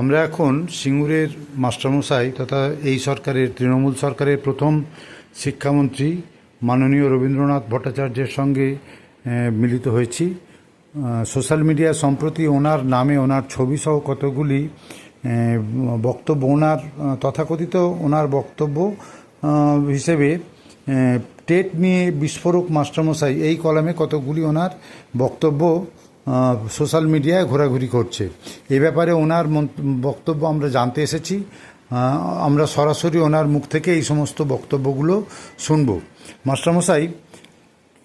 আমরা এখন সিঙ্গুরের মাস্টারমশাই তথা এই সরকারের, তৃণমূল সরকারের প্রথম শিক্ষামন্ত্রী মাননীয় রবীন্দ্রনাথ ভট্টাচার্যের সঙ্গে মিলিত হয়েছি। সোশ্যাল মিডিয়া সম্প্রতি ওনার নামে ওনার ছবি সহ কতগুলি বক্তব্য, ওনার, তথাকথিত ওনার বক্তব্য হিসেবে টেট নিয়ে বিস্ফোরক মাস্টারমশাই এই কলামে কতগুলি ওনার বক্তব্য সোশ্যাল মিডিয়ায় ঘোরাঘুরি করছে। এ ব্যাপারে ওনার বক্তব্য আমরা জানতে এসেছি। আমরা সরাসরি ওনার মুখ থেকে এই সমস্ত বক্তব্যগুলো শুনব। মাস্টারমশাই,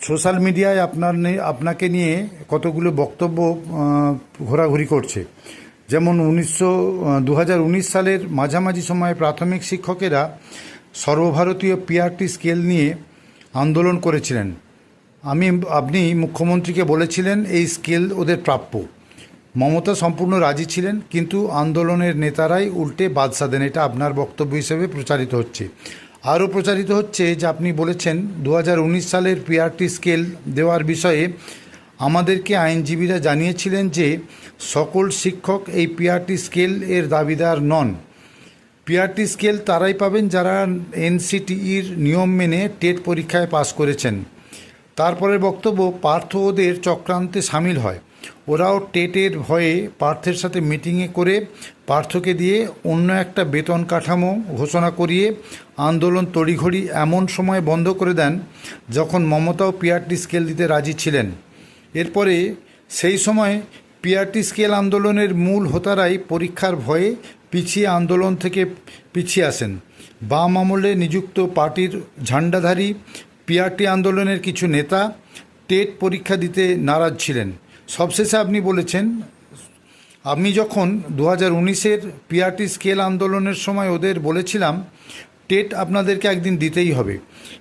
সোশ্যাল মিডিয়ায় আপনার আপনাকে নিয়ে কতগুলো বক্তব্য ঘোরাঘুরি করছে। যেমন উনিশশো দু সালের মাঝামাঝি সময়ে প্রাথমিক শিক্ষকেরা সর্বভারতীয় পিআরটি স্কেল নিয়ে আন্দোলন করেছিলেন। আমি আপনি মুখ্যমন্ত্রীকে বলেছিলেন এই স্কেল ওদের প্রাপ্য। মমতা সম্পূর্ণ রাজি ছিলেন, কিন্তু আন্দোলনের নেতারাই উল্টে বাদ দেন এটা আপনার বক্তব্য হিসেবে প্রচারিত হচ্ছে। আরও প্রচারিত হচ্ছে যে আপনি বলেছেন দু হাজার উনিশ সালের পিআরটি স্কেল দেওয়ার বিষয়ে আমাদেরকে আইনজীবীরা জানিয়েছিলেন যে সকল শিক্ষক এই পিআরটি স্কেল এর দাবিদার নন। পিআরটি স্কেল তারাই পাবেন যারা এনসিটিইর নিয়ম মেনে টেট পরীক্ষায় পাশ করেছেন। তারপরের বক্তব্য, পার্থ ওদের চক্রান্তে সামিল হয়। ওরাও টেটের ভয়ে পার্থের সাথে মিটিংয়ে করে পার্থকে দিয়ে অন্য একটা বেতন কাঠামো ঘোষণা করিয়ে আন্দোলন তড়িঘড়ি এমন সময় বন্ধ করে দেন যখন মমতাও পিআরটি স্কেল দিতে রাজি ছিলেন। এরপরে সেই সময় পিআরটি স্কেল আন্দোলনের মূল হোতারাই পরীক্ষার ভয়ে পিছিয়ে আন্দোলন থেকে পিছিয়ে আসেন। বাম আমলে নিযুক্ত পার্টির ঝান্ডাধারী পিআরটি আন্দোলনের কিছু নেতা টেট পরীক্ষা দিতে নারাজ ছিলেন। সবশেষে আপনি বলেছেন আমি যখন দু হাজার উনিশের পিআরটি স্কেল আন্দোলনের সময় ওদের বলেছিলাম, টেট আপনাদেরকে একদিন দিতেই হবে।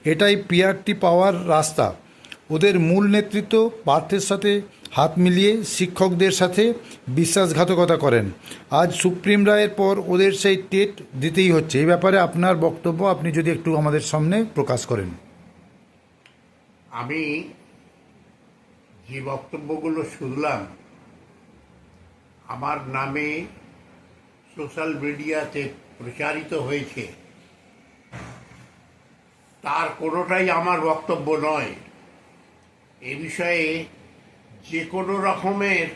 এটাই পিআরটি পাওয়ার রাস্তা। ওদের মূল নেতৃত্ব পার্থের সাথে হাত মিলিয়ে শিক্ষকদের সাথে বিশ্বাসঘাতকতা করেন। আজ সুপ্রিম রায়ের পর ওদের সেই টেট দিতেই হচ্ছে। এই ব্যাপারে আপনার বক্তব্য আপনি যদি একটু আমাদের সামনে প্রকাশ করেন। আমি যে বক্তব্যগুলো শুনলাম, আমার নামে সোশ্যাল মিডিয়াতে প্রচারিত হয়েছে, তার কোনোটাই আমার বক্তব্য নয়। এ বিষয়ে যে কোনো রকমের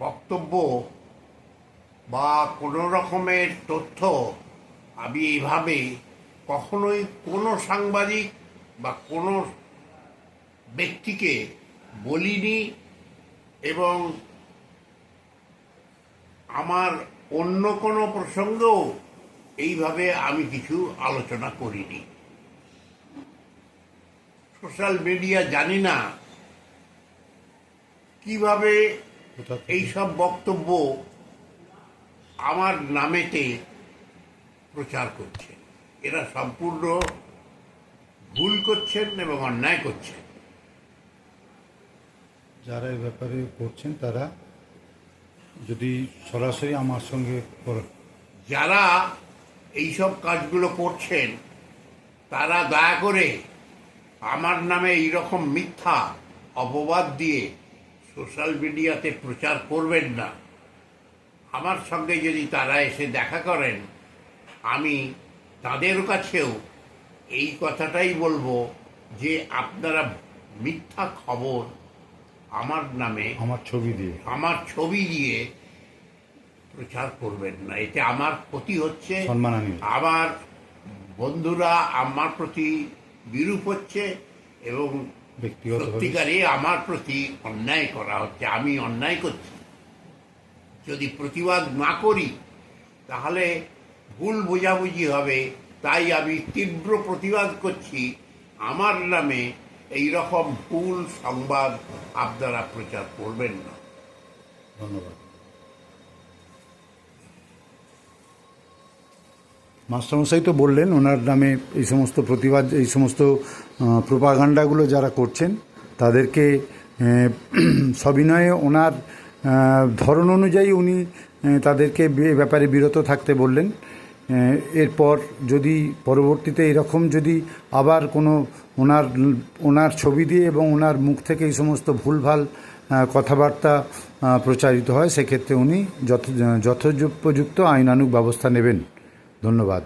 বক্তব্য বা কোনো রকমের তথ্য আমি এভাবে কখনোই কোনো সাংবাদিক বা কোনো ব্যক্তিকে বলিনি এবং আমার অন্য কোনো প্রসঙ্গেও এইভাবে আমি কিছু আলোচনা করিনি। সোশ্যাল মিডিয়া জানি না কীভাবে এইসব বক্তব্য আমার নামেতে প্রচার করছে। এরা সম্পূর্ণ ভুল করছেন এবং অন্যায় করছেন। যারা এই ব্যাপারে করছেন তারা যদি সরাসরি আমার সঙ্গে যারা এইসব কাজগুলো করছেন তারা দয়া করে আমার নামে এইরকম মিথ্যা অপবাদ দিয়ে সোশ্যাল মিডিয়াতে প্রচার করবেন না। আমার সঙ্গে যদি তারা এসে দেখা করেন আমি তাদের কাছেও এই কথাটাই বলব যে আপনারা মিথ্যা খবর আমার নামে আমার ছবি দিয়ে। আমার ছবি দিয়ে প্রচার করবেন না। এতে আমার ক্ষতি হচ্ছে। আমার বন্ধুরা আমার প্রতি বিরূপ হচ্ছে এবং সত্যিকারে আমার প্রতি অন্যায় করা হচ্ছে। আমি অন্যায় করছি। যদি প্রতিবাদ না করি তাহলে ভুল বোঝাবুঝি হবে, তাই আমি তীব্র প্রতিবাদ করছি। আমার নামে এই রকম ভুল সংবাদ আপনারা প্রচার করবেন না। ধন্যবাদ। মাস্টারমশাই তো বললেন, ওনার নামে এই সমস্ত প্রতিবাদ, এই সমস্ত প্রোপাগান্ডাগুলো যারা করছেন, তাদেরকে সবিনয়ে ওনার ধরন অনুযায়ী উনি তাদেরকে এ ব্যাপারে বিরত থাকতে বললেন। এরপর যদি পরবর্তীতে এরকম যদি আবার কোনো ওনার ওনার ছবি দিয়ে এবং ওনার মুখ থেকে এই সমস্ত ভুলভাল কথাবার্তা প্রচারিত হয়, সেক্ষেত্রে উনি যথ, যথোপযুক্ত আইনানুগ ব্যবস্থা নেবেন। ধন্যবাদ।